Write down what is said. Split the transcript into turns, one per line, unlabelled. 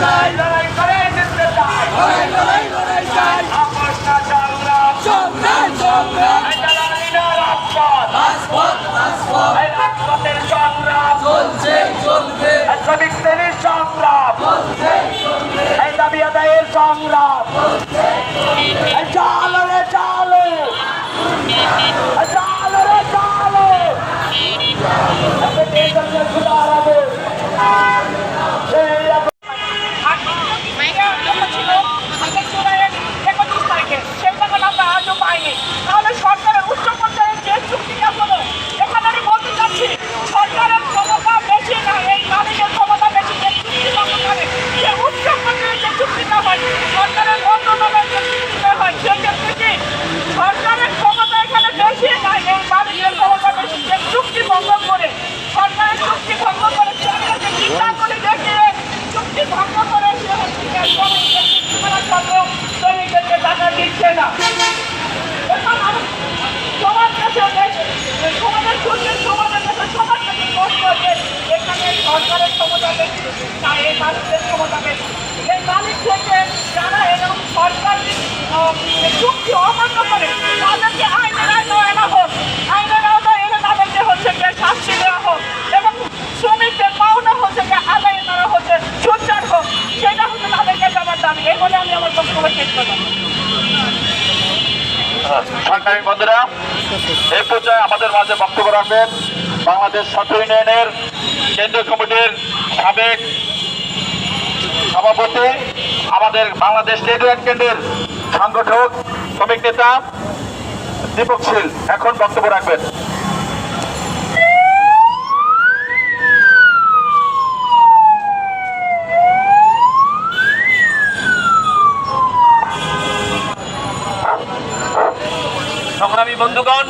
চাই
লড়াই করে জিততে চাই।
লড়াই লড়াই লড়াই চাই।
আপোষ না সংগ্রাম
সংগ্রাম সংগ্রাম
জ্বালানি না রাজপথ।
রাজপথ রাজপথ।
এই রাজপথের সংগ্রাম।
চলছে চলবে
এই শ্রমিকদের সংগ্রাম।
চলছে চলবে
এই দাবি আদায়ের সংগ্রাম। এই চালো রে
না। সবার কাছে সমাজের সুন্দর সমাজের কাছে সবার কাছে প্রশ্ন যে এখানে সরকারের ক্ষমতা বেশি না, এই মালিকদের ক্ষমতা বেশি এই মালিক থেকে যারা এরকম সরকার চুক্তি অমান্য করে, তাদেরকে আইনের আওতায় আনা হোক। আইনের আওতায় এনে তাদেরকে হচ্ছে গিয়ে শাস্তি দেওয়া হোক এবং শ্রমিকদের পাওনা হচ্ছে গিয়ে আদায় করা হচ্ছে, সোচ্চার হোক। সেটা হচ্ছে তাদেরকে দেওয়ার দাবি। এই বলে আমি আমার বক্তব্য শেষ করলাম।
সাংবাদিক বন্ধুরা, এই পর্যায়ে আমাদের মাঝে বক্তব্য রাখবেন বাংলাদেশ ছাত্র ইউনিয়নের কেন্দ্রীয় কমিটির সাবেক সভাপতি, আমাদের বাংলাদেশ স্টেট কেন্দ্রের সংগঠক, শ্রমিক নেতা, দীপক শীল। এখন বক্তব্য রাখবেন।
সংগ্রামী বন্ধুগণ